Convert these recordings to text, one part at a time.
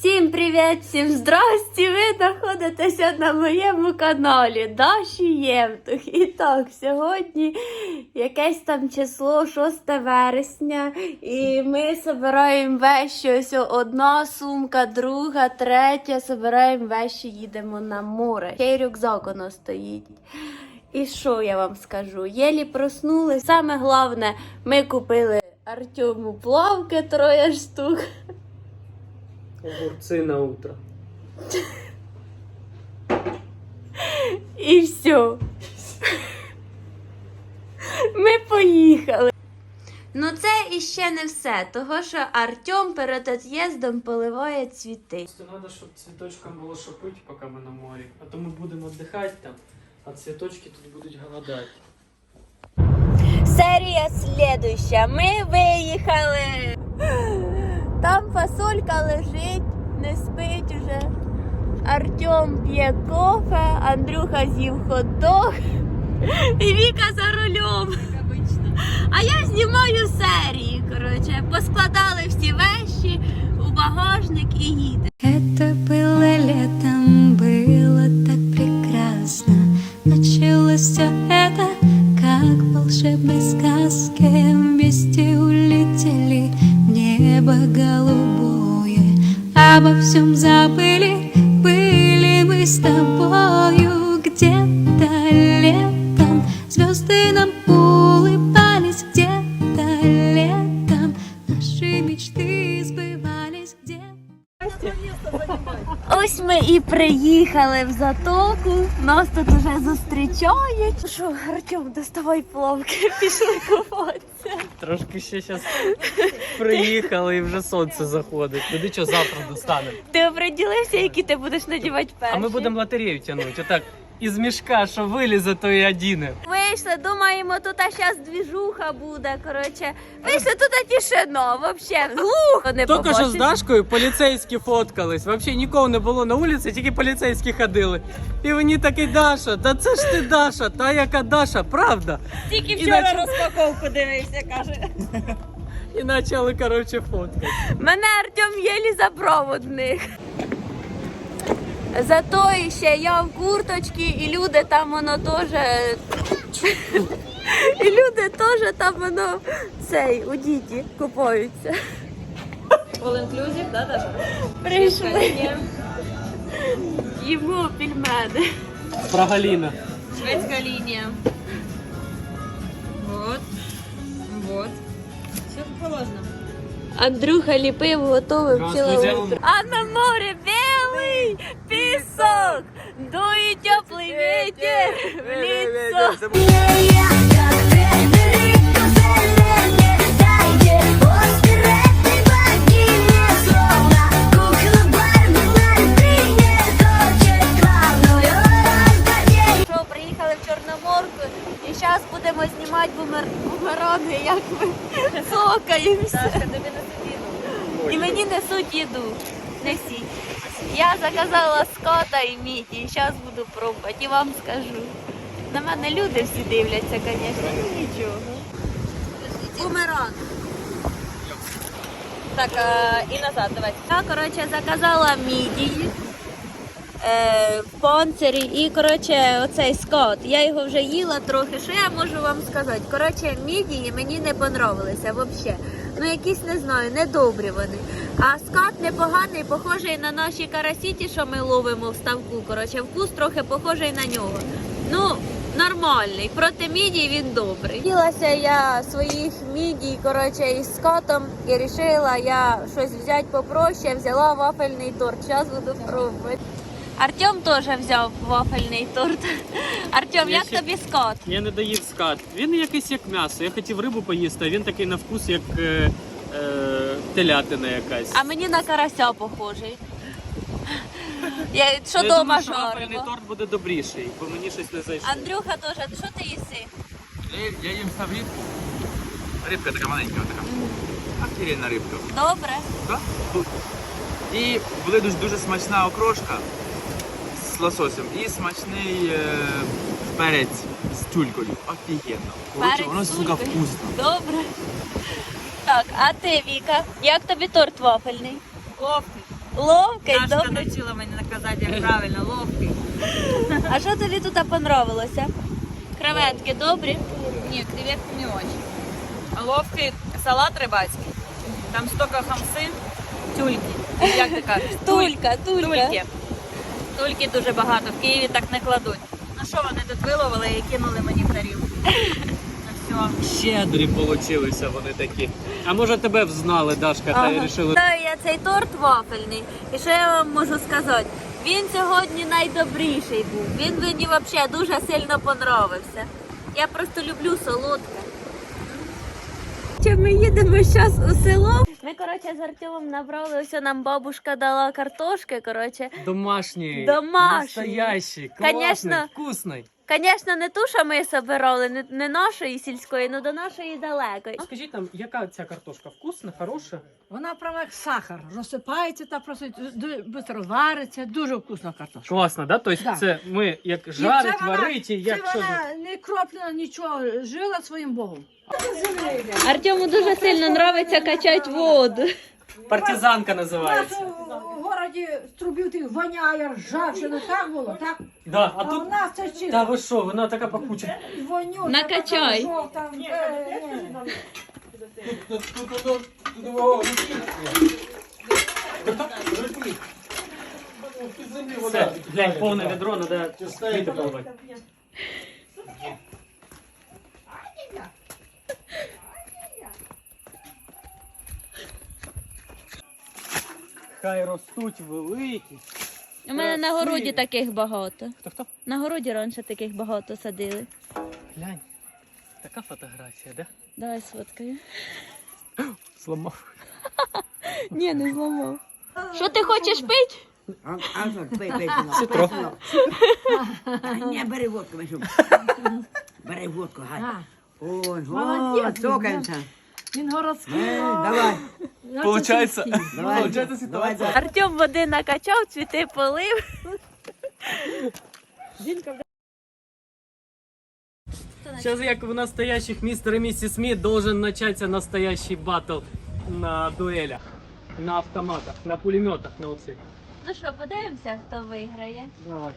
Всім привіт, всім здрасті! Ви знаходитеся на моєму каналі Даші Євтух. І так, сьогодні якесь там число 6 вересня, і ми збираємо вещі. Ось одна сумка, друга, третя. Збираємо вещі, їдемо на море. Ще й рюкзак воно стоїть. І що я вам скажу? Єлі проснулись. Саме головне, ми купили Артему плавки троє штук Огурцы на утро. І все. Ми поїхали. Ну це іще не все, того що Артем перед від'їздом поливає цвіти. Просто надо, чтобы цветочкам было що пить, пока мы на море. А то мы будем отдыхать там, а цветочки тут будуть голодать. Серія слідуща. Ми виїхали. Там фасолька лежить, не спить уже. Артем п'є кофе, Андрюха з'їв хот-дог і Віка за рулем. А я знімаю серії. Коротше, поскладали всі вещі у багажник і їдемо. Ми і приїхали в затоку. Нас тут уже зустрічають. Що, Артем, доставай плавки, пішли купатися. Трошки ще зараз приїхали і вже сонце заходить. Туди що завтра достанемо. Ти оприділився, які ти будеш надівати перші? А ми будемо лотерею тягнути. Отак, із мішка, що вилізе, то і одіне. Вийшли, думаємо, тут зараз двіжуха буде. Коротше, вийшли тут тишина, взагалі глухо не Тільки що з. Дашкою поліцейські фоткались. Взагалі нікого не було на вулиці, тільки поліцейські ходили. І вони такі, Даша, та це ж ти Даша, та яка Даша, правда? Тільки Іначе- розпаковку дивився, каже. І почали, коротше, фоткати. Мене Артем єлі забрав одних. Зато ще я в курточці, і люди там воно теж. І люди теж там воно цей у діті купаються. All inclusive, да, Даша? Прийшли. Їмо пельмени. Про Галіна. Шведская линия. Вот. Вот. Все положено. Андрюха ліпив, готовив ціле утро. А на морі білий пісок, дує теплий вітер в ліцо. Що, приїхали в Чорноморку і зараз будемо знімати бумер... бумеранги, як ми тобі не. І мені несуть їду. Несіть. Я заказала скота і міді, і зараз буду пробувати і вам скажу. На мене люди всі дивляться, звісно, ну нічого. Бумеранг. Так, и назад, давайте. Я, коротше, заказала мідії е, в панцирі і, коротше, оцей скот. Я його вже їла трохи. Що я можу вам сказати? Коротше, мідії мені не понравилися взагалі. Ну, якісь не знаю, недобрі вони. А скат непоганий, похожий на наші карасіті, що ми ловимо в ставку. Коротше, вкус трохи похожий на нього. Ну, нормальний. Проти мідій він добрий. Хотілася я своїх мідій, коротше, із скотом і вирішила я щось взяти попроще, взяла вафельний торт. Зараз буду пробувати. Артем теж взяв вафельний торт. Артем, Я як ще- тобі скот? Я не доїв скат. Він якийсь як м'ясо. Я хотів рибу поїсти, а він такий на вкус, як е, е, телятина якась. А мені на карася похожий. Я, що Я дома думаю, що вафельний жаримо. торт буде добріший, бо мені щось не зайшло. Андрюха теж, що ти їси? Я, я їм став рибку. Рибка така маленька така. Охеренна рибка. Добре. Да? І була дуже, дуже смачна окрошка з лососем і смачний е, перець з тюлькою. Офігенно. Коротше, Перець воно з сука вкусно. Добре. Так, а ти, Віка, як тобі торт вафельний? Кофти. Ловкий, Дашка добре. навчила мене наказати, як правильно, ловкий. А що тобі тут понравилося? Креветки добрі? Ні, креветки не очень. А ловкий салат рибацький. Там стільки хамси, тюльки. Як ти кажеш? Тулька, тулька. Тульки. Тульки дуже багато. В Києві так не кладуть. Ну що вони тут виловили і кинули мені в тарілку. Ну все. Щедрі получилися вони такі. А може тебе взнали, Дашка, та й рішили. Знаю я цей торт вафельний. І що я вам можу сказати? Він сьогодні найдобріший був. Він мені взагалі дуже сильно понравився. Я просто люблю солодке. Чи ми їдемо зараз у село? Ми, коротше, з Артемом набрали, ось нам бабушка дала картошки, коротше. Домашній. Домашній. Настоящий. Конечно. Класний, вкусний. Звісно, не ту, що ми собирали, не, не нашої сільської, ну до нашої далекої. Скажіть нам, яка ця картошка? Вкусна, хороша? Вона прямо як сахар. Розсипається та просто швидко вариться. Дуже вкусна картошка. Класно, да? Тобто Да. це ми як жарить, це вона- варить, і як це що. вона не кроплена нічого, жила своїм Богом. Артему дуже сильно подобається качати воду. Партизанка називається. Городі з трубів тих воняє, ржавчина, так було, так? Да, а А тут. у нас це Та чисто. ви що, вона така пахуча. Вонюча, Накачай. така жовта, е, ні. Все, глянь, повне відро, треба пити пробувати. Хай ростуть великі. У мене на городі таких багато. Хто хто? На городі раніше таких багато садили. Глянь. Така фотографія, да? Давай сфоткаю. Зламав. Ні, не зламав. Що ти хочеш пити? А, а що, Ситро. Бери водку, Мишу. Бери водку, гай. А, О, Молодець, він, цокаємося. Він городський. Е, давай, Получається. давай. Получається Давай, ситуація. Артем води накачав, цвіти полив. Сейчас, як в настоящих мистер и миссис Смит, должен начаться настоящий батл на дуэлях, на автоматах, на пулеметах, на оцих. Ну що, подивимося, хто виграє. Давай.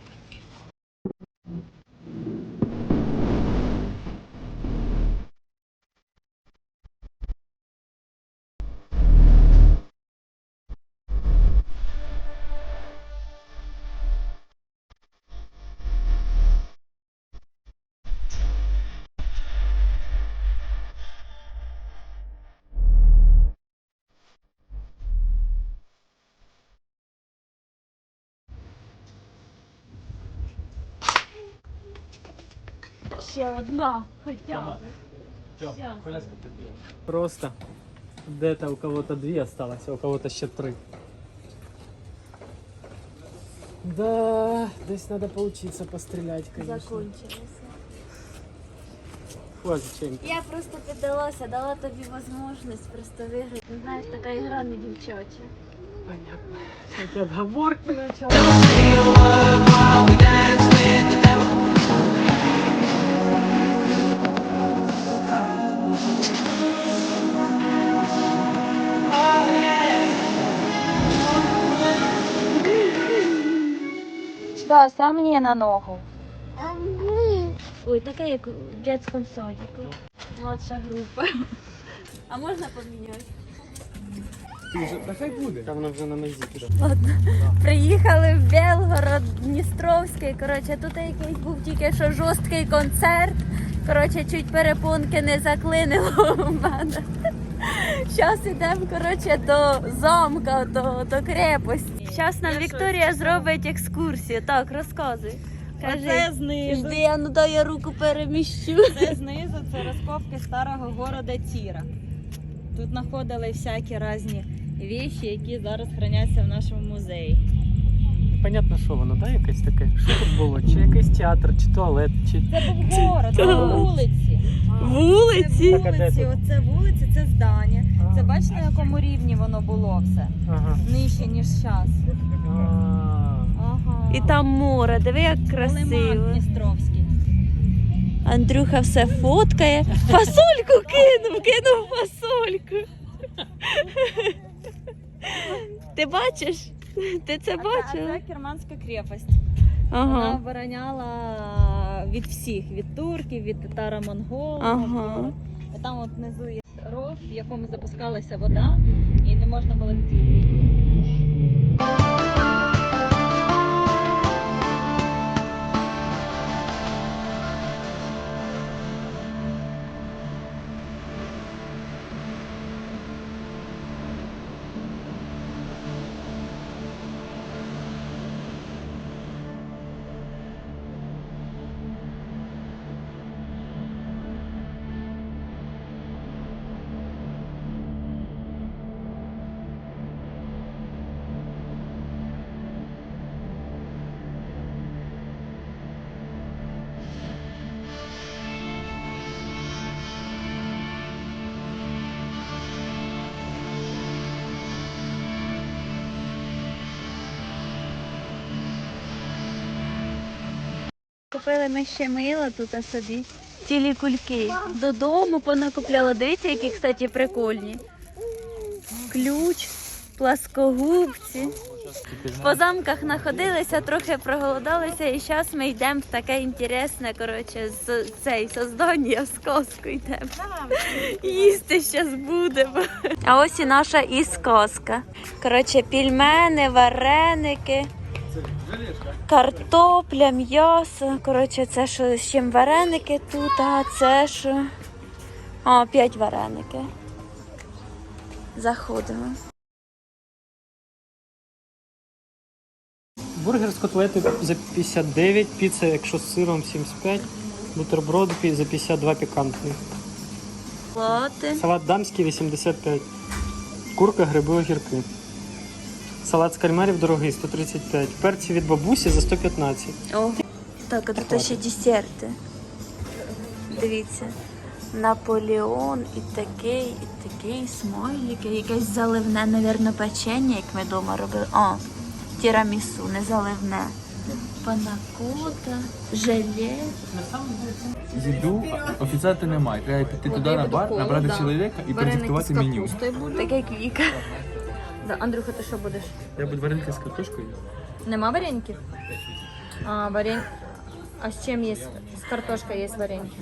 Ще одна. Хоча. Просто где-то у кого-то две осталось, а у кого-то еще три. Да, здесь надо поучиться пострелять, конечно. Закончилося. Фу, а зачем? Я просто піддалася, дала тобі можливість просто виграти. Знаєш, така ігра не дівчача. Понятно. Эти отговорки начала. Да, сам мені на ногу. Ой, така як в дитячому садику. Младша група. А можна поміняти? Там вона вже на нозі піде. Приїхали в Белгород, Дністровський. Коротше, тут якийсь був тільки що жорсткий концерт. Коротше, чуть перепонки не заклинило у мене. Зараз йдемо коротше, до замка, до, до крепості. Зараз нам Вікторія зробить екскурсію. Так, розказуй. Оце Кажи, знизу. жди, я ну дай я руку переміщу. Це знизу це розкопки старого города Тіра. Тут знаходили всякі різні віші, які зараз храняться в нашому музеї. Понятно, що воно, да, якесь таке? Що тут було? Чи якийсь театр, чи туалет, чи. Це був город, це вулиці. Вулиці? Це а вулиці, оце вулиці, це здання. Це бачите, на якому рівні воно було все? Ага. Нижче, ніж зараз. Ага. І там море, диви, як красиво. Дністровський. Андрюха все фоткає. Фасольку кинув, кинув фасольку. Ти бачиш? Ти це бачила? це Керманська крепость. Вона Ага. обороняла від всіх, від турків, від татаро монголів Ага. Там от внизу є ров, в якому запускалася вода, і не можна було Купили ми ще мило тут собі. Цілі кульки. Додому понакупляла. Дивіться, які, кстати, прикольні. Ключ, пласкогубці. По замках знаходилися, трохи проголодалися, і зараз ми йдемо в таке інтересне, коротше, з цей создання з коску йдемо. Їсти зараз будемо. А ось і наша іскоска. Коротше, пільмени, вареники. Картопля, м'ясо. Коротше, це що з чим вареники тут, а це що. О, п'ять вареники. Заходимо. Бургер з котлети за 59, піца, якщо з сиром 75, бутерброд за 52 пікантний. Салат дамський 85. Курка, гриби, огірки. Салат з кальмарів дорогий 135. Перці від бабусі за 115. О, так, а тут ще десерти. Дивіться. Наполеон і такий, і такий смайлики, якесь заливне, навірно, печення, як ми вдома робили. О, тірамісу, не заливне. Панакота, желе. Їду офіціанта немає. Треба піти туди на бар, набрати чоловіка і продиктувати меню. Так як Віка. Да, Андрюха, ти що будеш? Я буду вареники з картошкою. Нема вареників? А, варен... А з чим є? З картошкою є вареники?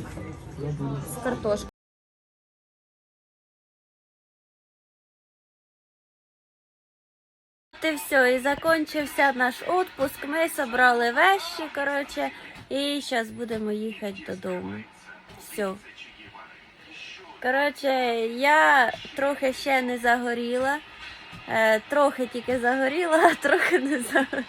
З картошкою. Ти все, і закінчився наш відпуск. Ми зібрали вещі, коротше, і зараз будемо їхати додому. Все. Коротше, я трохи ще не загоріла. Е, трохи тільки загоріла, а трохи не загоріла.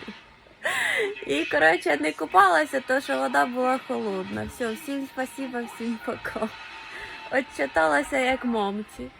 І, коротше, не купалася, тому що вода була холодна. Все, всім спасіба, всім пока. Отчиталася як мамці.